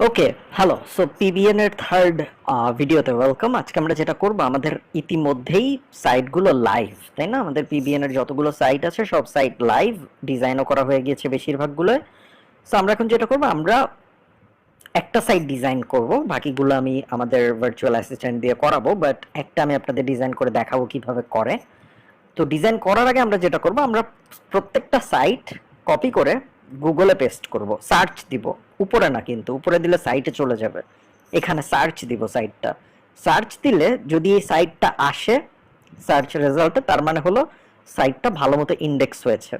ওকে hello so PBN এর third ভিডিওতে welcome আজকে আমরা যেটা করব, আমাদের ইতিমধ্যেই সাইটগুলো লাইভ তাই না? আমাদের পিবিএন এর যতগুলো সাইট আছে, সব সাইট লাইভ ডিজাইনও করা হয়ে গিয়েছে বেশিরভাগগুলো। সো আমরা এখন যেটা করব, আমরা একটা সাইট ডিজাইন করব। বাকিগুলো আমি আমাদের ভার্চুয়াল অ্যাসিস্ট্যান্ট দিয়ে করাবো বাট একটা আমি আপনাদের ডিজাইন করে দেখাবো কীভাবে করে। তো ডিজাইন করার আগে আমরা যেটা করব, আমরা প্রত্যেকটা সাইট কপি করে গুগলে পেস্ট করব সার্চ দিব। উপরে না কিন্তু, উপরে দিলে সাইটে চলে যাবে। এখানে সার্চ দিব সাইটটা সার্চ দিলে যদি এই সাইটটা আসে সার্চ রেজাল্টে তার মানে হলো সাইটটা ভালো মতো ইন্ডেক্স হয়েছে।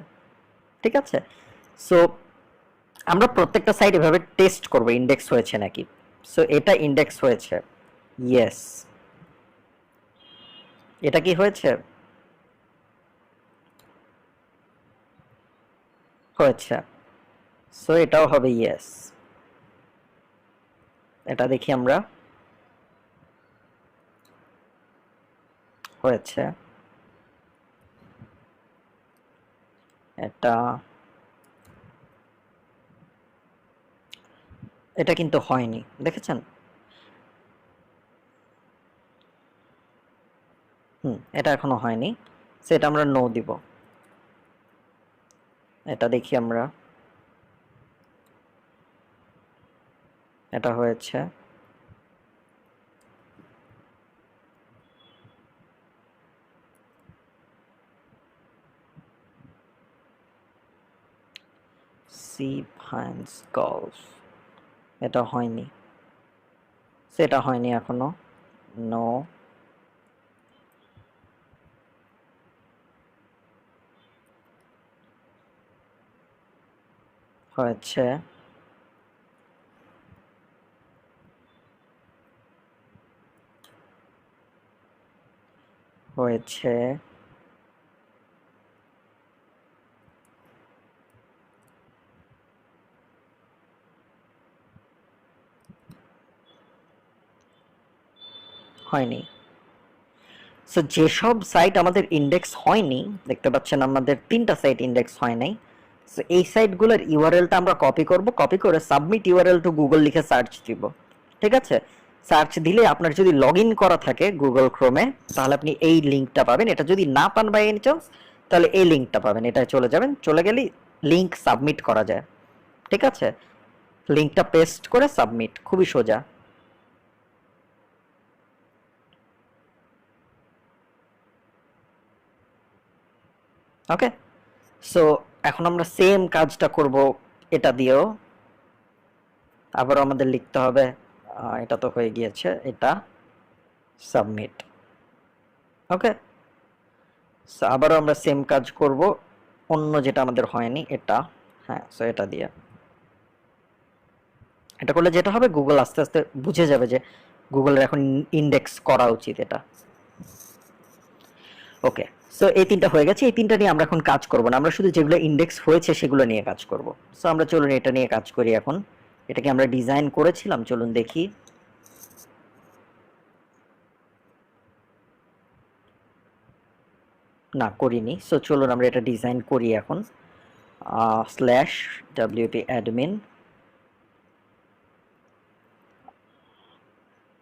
ঠিক আছে? সো আমরা প্রত্যেকটা সাইট এভাবে টেস্ট করব ইন্ডেক্স হয়েছে নাকি? সো এটা ইন্ডেক্স হয়েছে। ইয়েস এটা কি হয়েছে? হয়েছে। সো এটাও হবে ইয়েস এটা দেখি আমরা। হয়েছে। এটা এটা কিন্তু হয়নি, দেখেছেন? হুম, এটা এখনও হয়নি। সেটা আমরা নো দিব। এটা দেখি আমরা। এটা হয়েছে। সি ফাইন্স গলফ এটা হয়নি। সেটা হয়নি এখনও। নো হয়েছে। হয়েছে। হয়নি। সো যেসব সাইট আমাদের ইন্ডেক্স হয়নি, দেখতে পাচ্ছেন আমাদের তিনটা সাইট ইন্ডেক্স হয় নাই। সো এই সাইটগুলোর ইউআরএলটা আমরা কপি করব। কপি করে সাবমিট ইউআরএল টু গুগল লিখে সার্চ দিব। ঠিক আছে? সার্চ দিলে আপনার যদি লগ করা থাকে গুগল ক্রোমে তাহলে আপনি এই লিঙ্কটা পাবেন। এটা যদি না পান বাই এনি চান্স তাহলে এই লিঙ্কটা পাবেন। এটা চলে যাবেন। চলে গেলে লিঙ্ক সাবমিট করা যায়। ঠিক আছে? লিঙ্কটা পেস্ট করে সাবমিট খুবই সোজা। ওকে সো এখন আমরা সেম কাজটা করব এটা দিয়েও। আবারও আমাদের লিখতে হবে এটা তো হয়ে গিয়েছে, এটা সাবমিট ওকে আবারও আমরা সেম কাজ করব, অন্য যেটা আমাদের হয়নি, এটা হ্যাঁ সো এটা দিয়ে। এটা করলে যেটা হবে গুগল আস্তে আস্তে বুঝে যাবে যে গুগলের এখন ইন্ডেক্স করা উচিত এটা। ওকে সো এই তিনটা হয়ে গেছে, এই তিনটা নিয়ে আমরা এখন কাজ করব না। আমরা শুধু যেগুলো ইন্ডেক্স হয়েছে, সেগুলো নিয়ে কাজ করব। সো আমরা চলুন এটা নিয়ে কাজ করি এখন। এটাকে আমরা ডিজাইন করেছিলাম, চলুন দেখি। না, করিনি। সো চলুন আমরা এটা ডিজাইন করি এখন। স্ল্যাশ ডাব্লিউপি অ্যাডমিন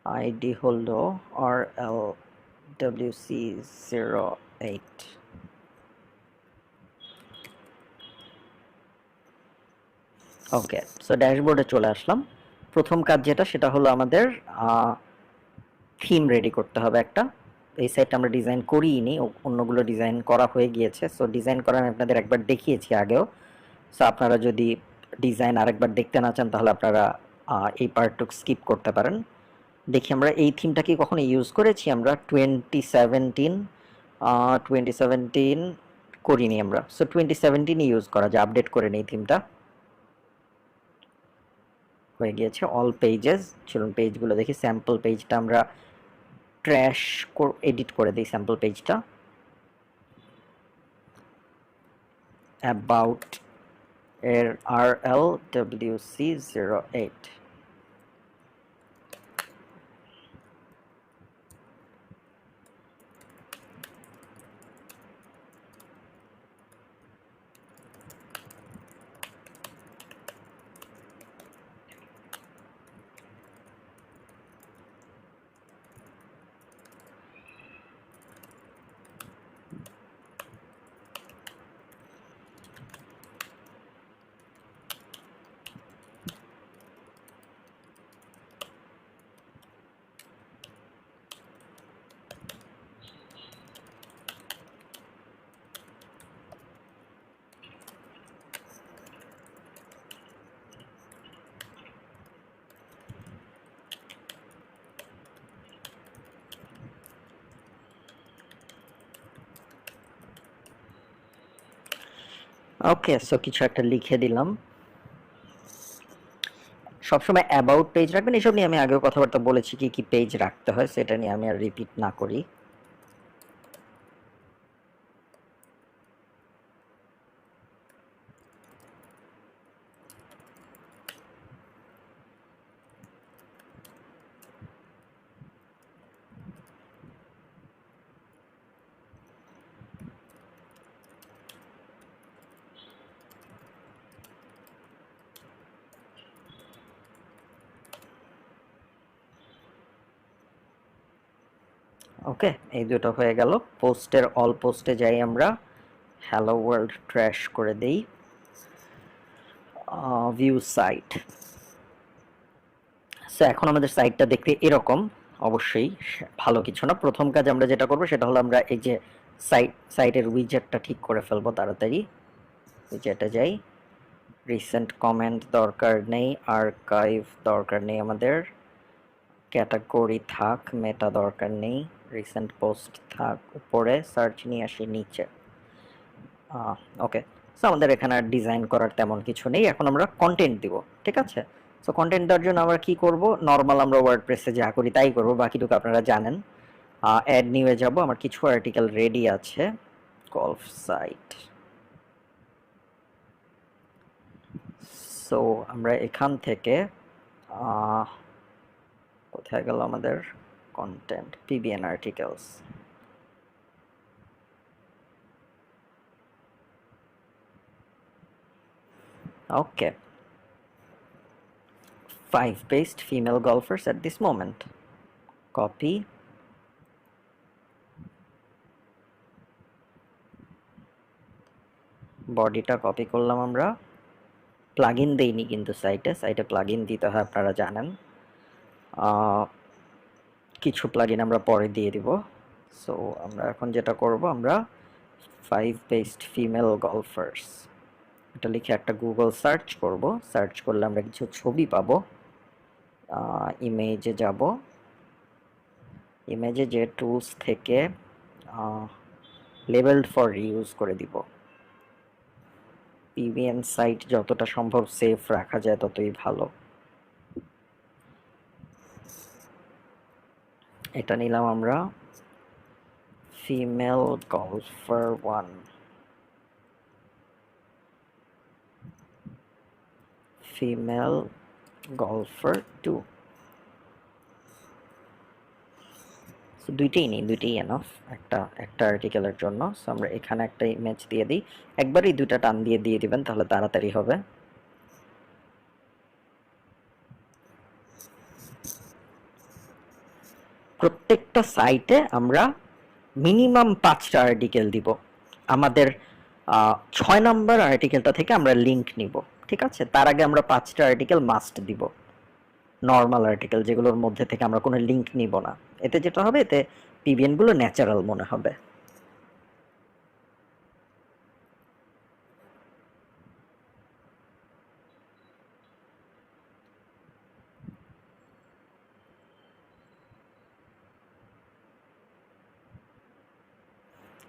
আইডি হলো R L WC zero eight okay so ড্যাশবোর্ডে চলে আসলাম। প্রথম কাজ যেটা, সেটা হলো আমাদের থিম রেডি করতে হবে একটা। এই সাইটটা আমরা ডিজাইন করিনি অন্যগুলো ডিজাইন করা হয়ে গিয়েছে। সো ডিজাইন করা আমি আপনাদের একবার দেখিয়েছি আগেও। সো আপনারা যদি ডিজাইন আরেকবার দেখতে না চান, তাহলে আপনারা এই পার্টটুক স্কিপ করতে পারেন। দেখি আমরা এই থিমটা কি কখনো ইউজ করেছি আমরা? টোয়েন্টি সেভেন্টিন টোয়েন্টি সেভেন্টিন করিনি আমরা। সো টোয়েন্টি সেভেন্টিনই ইউজ করা যায় আপডেট করে নেই থিমটা হয়ে গিয়েছে অল পেজেস চলুন পেজগুলো দেখি স্যাম্পল পেজটা আমরা ট্র্যাশ এডিট করে দিই স্যাম্পল পেজটা অ্যাবাউট এর R L W C zero eight okay so কিছু একটা লিখে দিলাম। সবসময় অ্যাবাউট পেজ রাখবেন, এসব নিয়ে আমি আগেও কথাবার্তা বলেছি, কি কি পেজ রাখতে হয়, সেটা নিয়ে আমি আর রিপিট না করি। ওকে, এই দুটো হয়ে গেল। পোস্টের অল পোস্টে যাই আমরা। হ্যালো ওয়ার্ল্ড ট্র্যাশ করে দেই। ভিউ সাইট সো এখন আমাদের সাইটটা দেখতে এরকম, অবশ্যই ভালো কিছু না। প্রথম কাজ আমরা যেটা করব, সেটা হলো আমরা এই যে সাইট সাইটের উইজেটটা ঠিক করে ফেলব তাড়াতাড়ি। উইজেটে যাই। রিসেন্ট কমেন্ট দরকার নেই আর্কাইভ দরকার নেই আমাদের। ক্যাটাগরি থাক মেটা দরকার নেই। রিসেন্ট পোস্ট থাক উপরে সার্চ নিয়ে আসি নিচে। ওকে সো আমাদের এখানে আর ডিজাইন করার তেমন কিছু নেই। এখন আমরা কন্টেন্ট দিব, ঠিক আছে? সো কন্টেন্ট দেওয়ার জন্য আমরা কি করব? নর্মাল আমরা ওয়ার্ড প্রেসে যা করি তাই করব, বাকিটুকু আপনারা জানেন। অ্যাড নিউয়ে যাব, আমার কিছু আর্টিকেল রেডি আছে। গল্ফ সাইট সো আমরা এখান থেকে কোথায় গেল আমাদের? Content PBN articles okay five best female golfers at this moment. Copy. বডিটা কপি করলাম আমরা। প্লাগ ইন দেইনি কিন্তু সাইটে সাইটে প্লাগ ইন দিতে হয়, আপনারা জানেন। কিছু প্লাগ ইন আমরা পরে দিয়ে দিব। সো আমরা এখন যেটা করব, আমরা ফাইভ বেস্ট ফিমেল গলফার্স এটা লিখে একটা গুগল সার্চ করব। সার্চ করলে আমরা কিছু ছবি পাবো। ইমেজে যাব। ইমেজে যে টুলস থেকে লেভেলড ফর ইউজ করে দিব। পিভিএন সাইট যতটা সম্ভব সেফ রাখা যায় ততই ভালো। এটা নিলাম আমরা female golfer one female golfer two দুইটাই নেই, দুইটাই এনাফ একটা একটা আর্টিকেলের জন্য। সো আমরা এখানে একটা ইমেজ দিয়ে দিই। একবারই দুইটা টান দিয়ে দিয়ে দিবেন, তাহলে তাড়াতাড়ি হবে। প্রত্যেকটা সাইটে আমরা মিনিমাম পাঁচটা আর্টিকেল দিব। আমাদের ছয় নম্বর আর্টিকেলটা থেকে আমরা লিঙ্ক নিব, ঠিক আছে? তার আগে আমরা পাঁচটা আর্টিকেল মাস্ট দিব। নর্মাল আর্টিকেল যেগুলোর মধ্যে থেকে আমরা কোনো লিঙ্ক নিব না। এতে যেটা হবে, এতে পিভিএনগুলো ন্যাচারাল মনে হবে।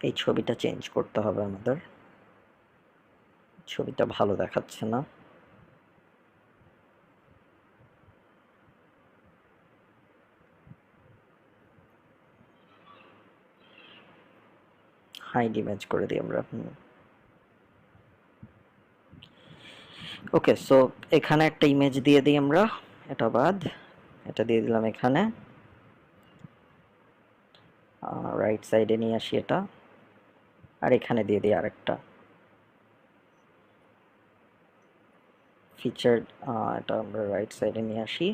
এই ছবিটা চেঞ্জ করতে হবে আমাদের। ছবিটা ভালো দেখাচ্ছে না। হাইড ইমেজ করে দিই আমরা। ওকে সো এখানে একটা ইমেজ দিয়ে দিই আমরা। এটা বাদ। এটা দিয়ে দিলাম এখানে। রাইট সাইডে নিয়ে আসি এটা। আর এখানে দিয়ে দিই আরেকটা। ফিচার এটা আমরা রাইট সাইডে নিয়ে আসি।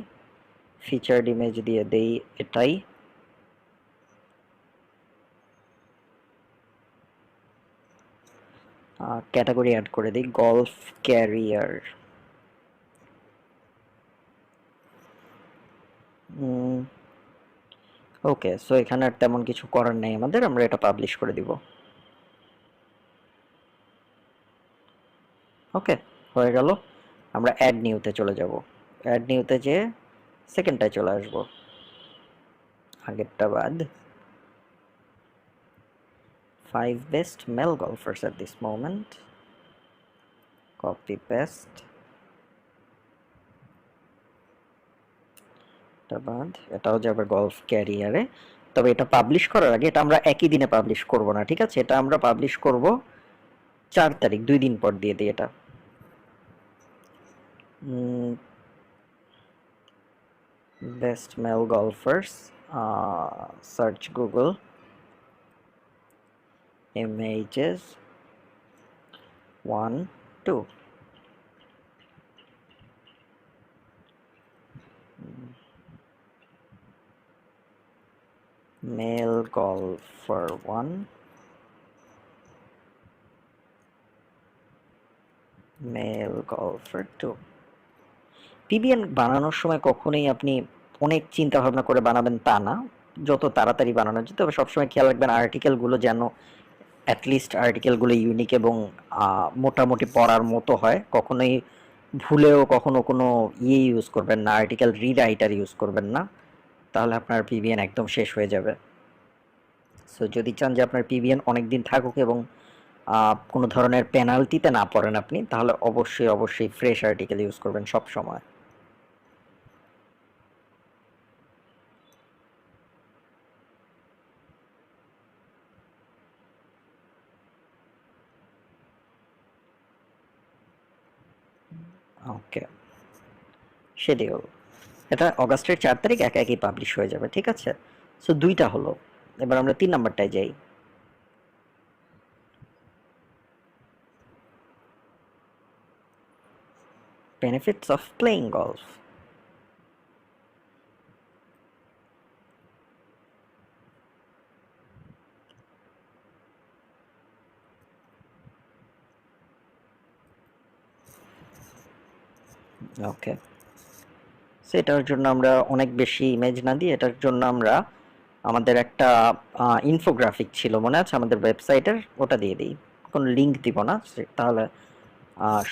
ফিচার্ড ইমেজ দিয়ে দেই এটাই। ক্যাটাগরি অ্যাড করে দিই গলফ ক্যারিয়ার ওকে সো এখানে আর তেমন কিছু করার নেই আমাদের, আমরা এটা পাবলিশ করে দিব। ওকে হয়ে গেল। আমরা অ্যাড নিউতে চলে যাব। অ্যাড নিউতে যে সেকেন্ডটায় চলে আসব। আগেরটা বাদ। Five best male golfers at this moment. Copy paste এটা বাদ। এটাও যাবে গলফ ক্যারিয়ারে তবে এটা পাবলিশ করার আগে এটা আমরা একই দিনে পাবলিশ করব না, ঠিক আছে? এটা আমরা পাবলিশ করব চার তারিখ, দুই দিন পর দিয়ে দিই এটা। Mm, best male golfers uh, search google. Images. 1 2 male golfer 1 male golfer 2 PBN বানানোর সময় কখনোই আপনি অনেক চিন্তা ভাবনা করে বানাবেন তা না। যত তাড়াতাড়ি বানানো যায়, তবে সবসময় খেয়াল রাখবেন আর্টিকেলগুলো যেন অ্যাটলিস্ট আর্টিকেলগুলো ইউনিক এবং মোটামুটি পড়ার মতো হয়। কখনোই ভুলেও কখনো কোনো ইয়ে ইউজ করবেন না আর্টিকেল রিরাইটার ইউজ করবেন না। তাহলে আপনার পিবিএন একদম শেষ হয়ে যাবে। সো যদি চান যে আপনার পিবিএন অনেক দিন থাকুক এবং কোনো ধরনের পেনাল্টিতে না পড়েন আপনি, তাহলে অবশ্যই অবশ্যই ফ্রেশ আর্টিকেল ইউজ করবেন সব সময় ওকে শিডিউল এটা অগাস্টের চার তারিখ একা একই পাবলিশ হয়ে যাবে, ঠিক আছে? সো দুইটা হলো। এবার আমরা তিন নাম্বারটায় যাই। Benefits of playing golf. ওকে সেটার জন্য আমরা অনেক বেশি ইমেজ না দিয়ে এটার জন্য আমরা আমাদের একটা ইনফোগ্রাফিক ছিল মনে আছে, আমাদের ওয়েবসাইটের ওটা দিয়ে দিই। কোনো লিঙ্ক দিব না তাহলে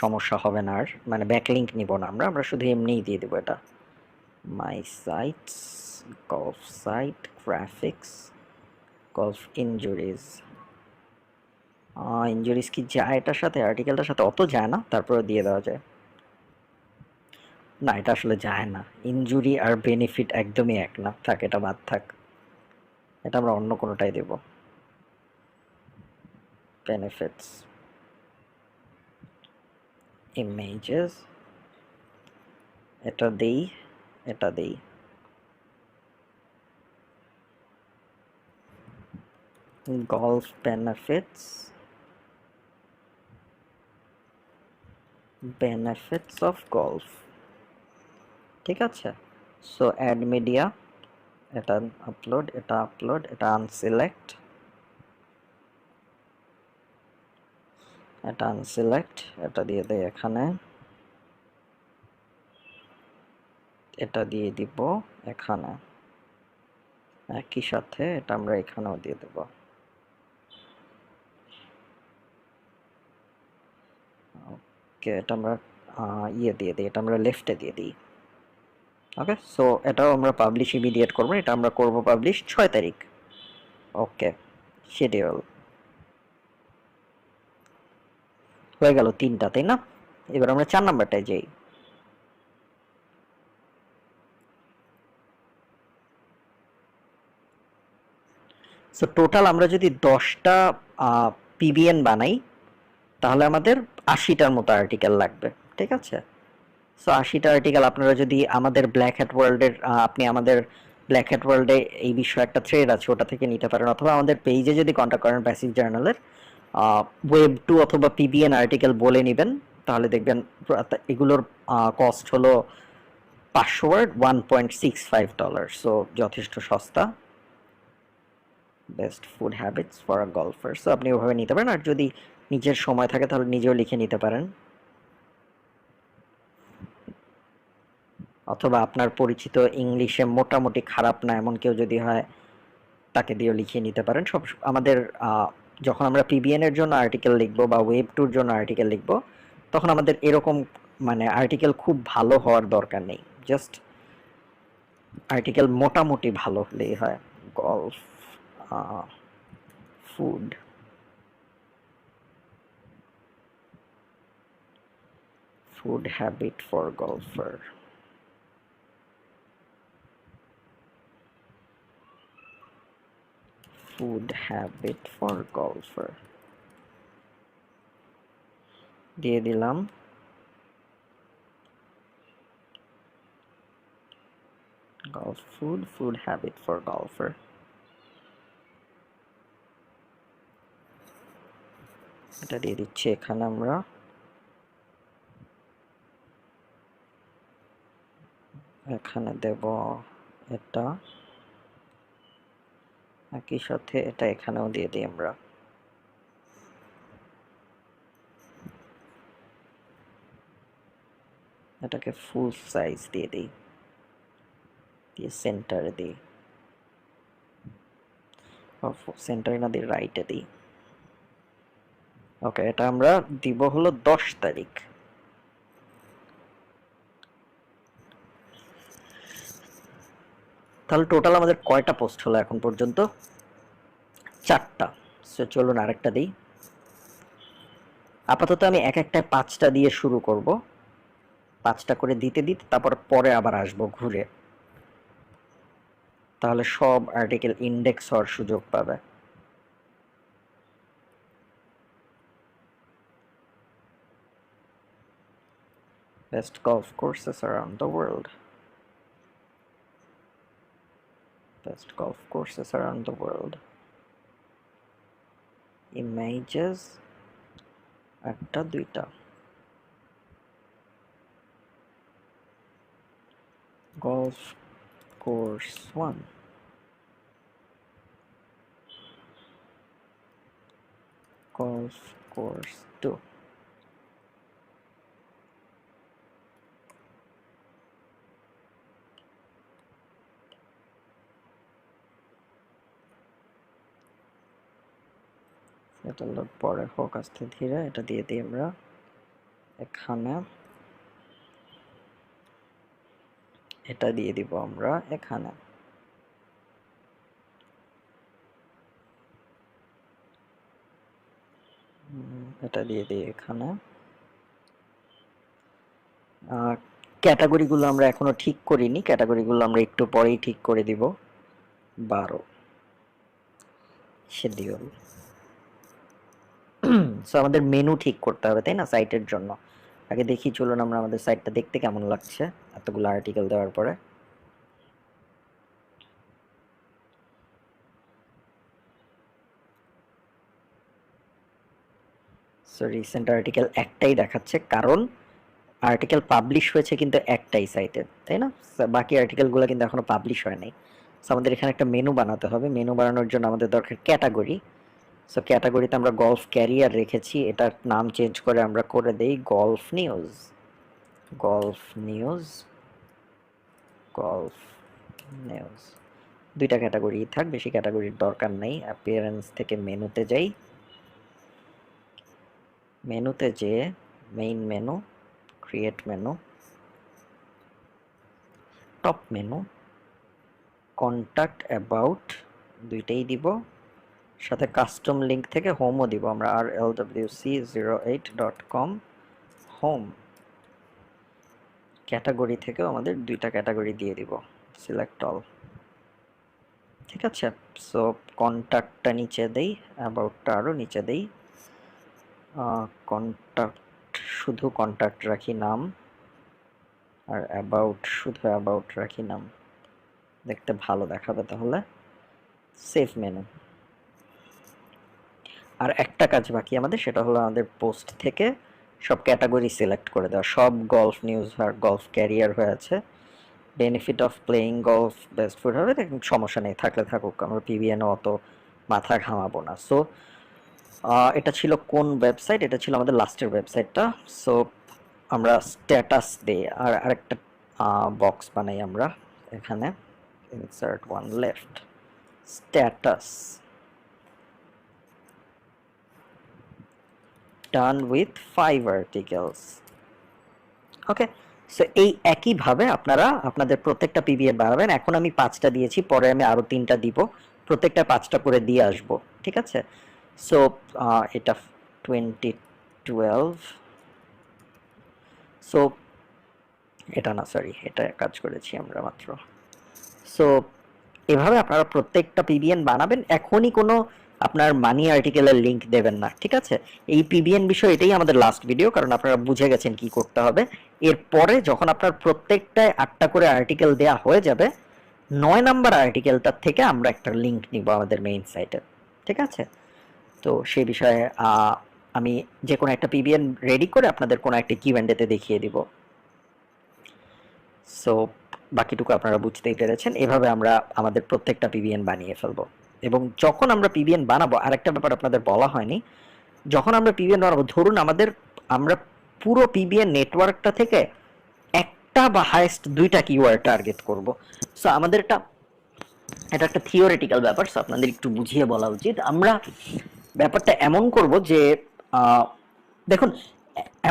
সমস্যা হবে না আর মানে ব্যাক লিঙ্ক নিব না আমরা আমরা শুধু এমনিই দিয়ে দেবো এটা। My sites golf site graphics golf injuries injuries কি যায় এটার সাথে? আর্টিকেলটার সাথে অত যায় না তারপরে দিয়ে দেওয়া যায়। না, এটা আসলে যায় না। ইনজুরি আর বেনিফিট একদমই এক না। থাক, এটা বাদ থাক। এটা আমরা অন্য কোনোটাই দেব। বেনিফিটস ইমেজেস এটা দেই এটা দেই। Golf benefits benefits of golf ঠিক আছে? সো অ্যাড মিডিয়া এটা আপলোড এটা আপলোড এটা আনসিলেক্ট এটা আনসিলেক্ট এটা দিয়ে দেয় এখানে। এটা দিয়ে দিব এখানে। একই সাথে এটা আমরা এখানেও দিয়ে দেব। ওকে এটা আমরা ইয়ে দিয়ে দিই, এটা আমরা লেফটে দিয়ে দিই। ওকে সো এটাও আমরা পাবলিশ ইমিডিয়েট করব, এটা আমরা করব পাবলিশ ছয় তারিখ। ওকে শিডিউল হয়ে গেল তিনটা, তাই না? এবার আমরা চার নাম্বারটায় যাই। সো টোটাল আমরা যদি দশটা পিবিএন বানাই, তাহলে আমাদের আশিটার মতো আর্টিকেল লাগবে, ঠিক আছে? সো আশিটা আর্টিকেল আপনারা যদি আমাদের ব্ল্যাক হ্যাট ওয়ার্ল্ডের আপনি আমাদের ব্ল্যাক হ্যাট ওয়ার্ল্ডে এই বিষয়ে একটা থ্রেড আছে, ওটা থেকে নিতে পারেন। অথবা আমাদের পেজে যদি কন্ট্যাক্ট করেন প্যাসিভ জার্নালের ওয়েব টু অথবা পিবিএন আর্টিকেল বলে নেবেন, তাহলে দেখবেন এগুলোর কস্ট হলো পাঁচশো word one point six five dollar so যথেষ্ট সস্তা। Best food habits for a golfer so আপনি ওভাবে নিতে পারেন। আর যদি নিজের সময় থাকে, তাহলে নিজেও লিখে নিতে পারেন। অথবা আপনার পরিচিত ইংলিশে মোটামুটি খারাপ না, এমন কেউ যদি হয়, তাকে দিয়েও লিখিয়ে নিতে পারেন। সব আমাদের যখন আমরা পিবিএন এর জন্য আর্টিকেল লিখব বা ওয়েব টুর জন্য আর্টিকেল লিখব, তখন আমাদের এরকম মানে আর্টিকেল খুব ভালো হওয়ার দরকার নেই। জাস্ট আর্টিকেল মোটামুটি ভালো হলেই হয়। Golf food food habit for golfer. Food habit for golfer দিয়ে দিলাম golf food food habit for golfer এটা দিয়ে দিচ্ছি এখানে আমরা এখানে দেব এটা একই সাথে এটা এখানেও দিয়ে দিই আমরা। এটাকে ফুল সাইজ দিয়ে দিই। দিয়ে সেন্টারে দিই। সেন্টারে না দিই রাইটে দিই। ওকে এটা আমরা দিব হলো দশ তারিখ। তাহলে টোটাল আমাদের কয়টা পোস্ট হলো এখন পর্যন্ত? চারটা। সো চলুন আরেকটা দিই। আপাতত আমি এক একটা পাঁচটা দিয়ে শুরু করব। পাঁচটা করে দিতে দিতে তারপর পরে আবার আসব ঘুরে। তাহলে সব আর্টিকেল ইন্ডেক্স হওয়ার সুযোগ পাবে। Best golf courses around the world. best golf courses around the world. Images Attaduita. Golf course 1. Golf course এটা লোড পরে হোক আস্তে ধীরে এটা দিয়ে দিই আমরা এখানে। এটা দিয়ে দিব আমরা এখানে। এটা দিয়ে দিই এখানে। ক্যাটাগরিগুলো আমরা এখনও ঠিক করিনি ক্যাটাগরিগুলো আমরা একটু পরেই ঠিক করে দিব। বারো। শিডিউল। সো আমাদের মেনু ঠিক করতে হবে, তাই না সাইটের জন্য? আগে দেখি, চলুন আমরা আমাদের সাইটটা দেখতে কেমন লাগছে, এতগুলো আর্টিকেল দেওয়ার পরে। সো রিসেন্ট আর্টিকেল একটাই দেখাচ্ছে, কারণ আর্টিকেল পাবলিশ হয়েছে কিন্তু একটাই সাইটে তাই না? বাকি আর্টিকেলগুলো কিন্তু এখনও পাবলিশ হয় নাই সো আমাদের এখানে একটা মেনু বানাতে হবে। মেনু বানানোর জন্য আমাদের দরকার ক্যাটাগরি সো ক্যাটাগরিতে আমরা গলফ ক্যারিয়ার রেখেছি। এটার নাম চেঞ্জ করে আমরা করে দেই golf news golf news golf news দুইটা ক্যাটাগরি থাক, বেশি ক্যাটাগরির দরকার নেই। অ্যাপিয়ারেন্স থেকে মেনুতে যাই। মেনুতে যে main menu create menu top menu contact about দুইটাই দিব। সাথে কাস্টম লিঙ্ক থেকে হোমও দিব আমরা R L W C zero eight dot com home category থেকেও আমাদের দুইটা ক্যাটাগরি দিয়ে দিব সিলেক্ট অল ঠিক আছে? সো কন্ট্যাক্টটা নিচে দেই অ্যাবাউটটা আরও নিচে দেই। কন্ট্যাক্ট শুধু কন্ট্যাক্ট রাখি নাম, আর অ্যাবাউট শুধু অ্যাবাউট রাখি নাম। দেখতে ভালো দেখাবে তাহলে। সেভ মেনু আর একটা কাজ বাকি আমাদের, সেটা হলো আমাদের পোস্ট থেকে সব ক্যাটাগরি সিলেক্ট করে দেওয়া। সব গলফ নিউজ আর গলফ ক্যারিয়ার হয়ে আছে। Benefit of playing golf best food হবে সমস্যা নেই, থাকলে থাকুক, আমরা পিবিএনও অত মাথা ঘামাবো না। সো এটা ছিল কোন ওয়েবসাইট এটা ছিল আমাদের লাস্টের ওয়েবসাইটটা সো আমরা স্ট্যাটাস দিই, আর আরেকটা বক্স বানাই আমরা। এখানে insert one left status done with five articles okay so এই একইভাবে আপনারা আপনাদের প্রত্যেকটা পিবিএ বাড়াবেন। এখন আমি পাঁচটা দিয়েছি, পরে আমি আরও তিনটা দিব। প্রত্যেকটা পাঁচটা করে দিয়ে আসব, ঠিক আছে? সো এটা টোয়েন্টি টুয়েলভ সো এটা না সরি এটা কাজ করেছি আমরা মাত্র। সো এভাবে আপনারা প্রত্যেকটা পিবিএন বানাবেন। এখনই কোনো আপনার মানি আর্টিকেলের লিংক দেবেন না, ঠিক আছে? এই পিবিএন বিষয় এটাই আমাদের লাস্ট ভিডিও কারণ আপনারা বুঝে গেছেন কি করতে হবে। এরপরে যখন আপনার প্রত্যেকটায় আটটা করে আর্টিকেল দেয়া হয়ে যাবে, নয় নাম্বার আর্টিকেলটার থেকে আমরা একটা লিংক নিব আমাদের মেইন সাইটে ঠিক আছে? তো সেই বিষয়ে আমি যে কোনো একটা পিবিএন রেডি করে আপনাদের কোনো একটা কিউএন্ডেতে দেখিয়ে দিব। সো বাকিটুকু আপনারা বুঝতেই পেরেছেন। এভাবে আমরা আমাদের প্রত্যেকটা পিবিএন বানিয়ে ফেলব। এবং যখন আমরা পিবিএন বানাবো, আরেকটা ব্যাপার আপনাদের বলা হয়নি, যখন আমরা পিবিএন বানাবো, ধরুন আমাদের, আমরা পুরো পিবিএন নেটওয়ার্কটা থেকে একটা বা হাইয়েস্ট দুইটা কিওয়ার্ড টার্গেট করব। সো আমাদের এটা এটা একটা থিওরিটিক্যাল ব্যাপার সো আপনাদের একটু বুঝিয়ে বলা উচিত। আমরা ব্যাপারটা এমন করব যে দেখুন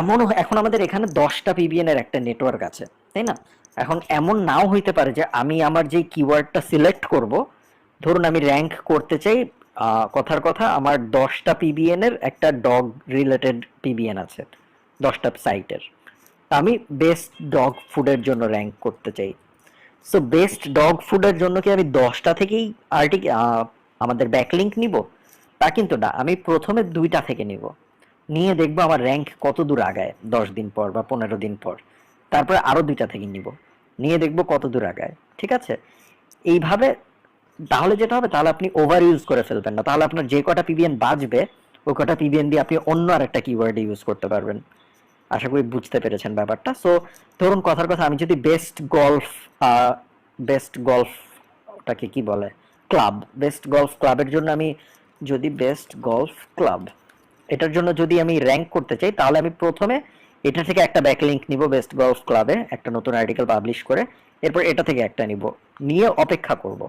এমন এখন আমাদের এখানে দশটা পিবিএন এর একটা নেটওয়ার্ক আছে, তাই না? এখন এমন নাও হইতে পারে যে, আমি আমার যে কিওয়ার্ডটা সিলেক্ট করব ধরুন, আমি র্যাঙ্ক করতে চাই কথার কথা, আমার দশটা পিবিএন এর একটা ডগ রিলেটেড পিবিএন আছে, দশটা সাইটের আমি বেস্ট ডগ ফুডের জন্য র্যাঙ্ক করতে চাই। সো বেস্ট ডগ ফুডের জন্য কি আমি দশটা থেকেই আর্টিক আমাদের ব্যাকলিঙ্ক নিব? তা কিন্তু না, আমি প্রথমে দুইটা থেকে নিব। নিয়ে দেখব আমার র্যাঙ্ক কত দূর আগায়, দশ দিন পর বা পনেরো দিন পর। তারপরে আরও দুইটা থেকে নিব। নিয়ে দেখব কত দূর আগায়, ঠিক আছে? এইভাবে তাহলে যেটা হবে, তাহলে আপনি ওভার ইউজ করে ফেলবেন না। তাহলে আপনার যে কটা পিবিএন বাজবে, ওই কটা পিবিএন দিয়ে আপনি অন্য আর আরেকটা কিওয়ার্ড ইউজ করতে পারবেন। আশা করি বুঝতে পেরেছেন ব্যাপারটা। সো ধরুন কথার কথা, আমি যদি বেস্ট গলফ বেস্ট গলফ ওটাকে কি বলে? ক্লাব বেস্ট গলফ ক্লাবের জন্য আমি যদি বেস্ট গলফ ক্লাব এটার জন্য যদি আমি র্যাঙ্ক করতে চাই, তাহলে আমি প্রথমে এটা থেকে একটা ব্যাকলিঙ্ক নিব বেস্ট গলফ ক্লাবে একটা নতুন আর্টিকেল পাবলিশ করে, এরপর এটা থেকে একটা নিব। নিয়ে অপেক্ষা করব।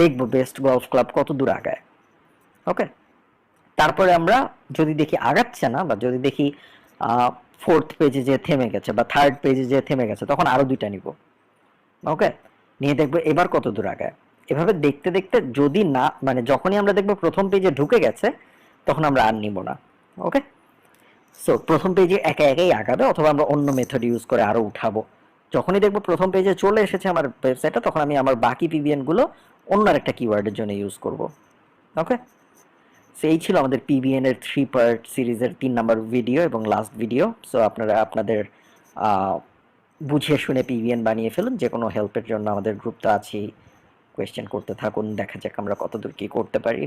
দেখব বেস্ট গলফ ক্লাব কত দূর আগায়। ওকে তারপরে আমরা যদি দেখি আগাচ্ছে না, বা যদি দেখি ফোর্থ পেজে যে থেমে গেছে, বা থার্ড পেজে যে থেমে গেছে, তখন আরও দুইটা নিব। ওকে নিয়ে দেখব এবার কত দূর আগায়। এভাবে দেখতে দেখতে যদি না মানে যখনই আমরা দেখব প্রথম পেজে ঢুকে গেছে, তখন আমরা আর নিব না। ওকে সো প্রথম পেজে একা একাই আগাবে, অথবা আমরা অন্য মেথড ইউজ করে আরও উঠাবো। যখনই দেখব প্রথম পেজে চলে এসেছে আমার ওয়েবসাইটটা তখন আমি আমার বাকি পিবিএনগুলো অন্য একটা কিওয়ার্ডের জন্য ইউজ করব ওকে সো এই ছিল আমাদের পিবিএন এর থ্রি পার্ট সিরিজের তিন নাম্বার ভিডিও এবং লাস্ট ভিডিও সো আপনারা, আপনাদের বুঝিয়ে শুনে পিবিএন বানিয়ে ফেলুন, যে কোনো হেল্পের জন্য আমাদের গ্রুপ তো আছেই। কোয়েশ্চেন করতে থাকুন, দেখা যাক আমরা কতদূর কী করতে পারি।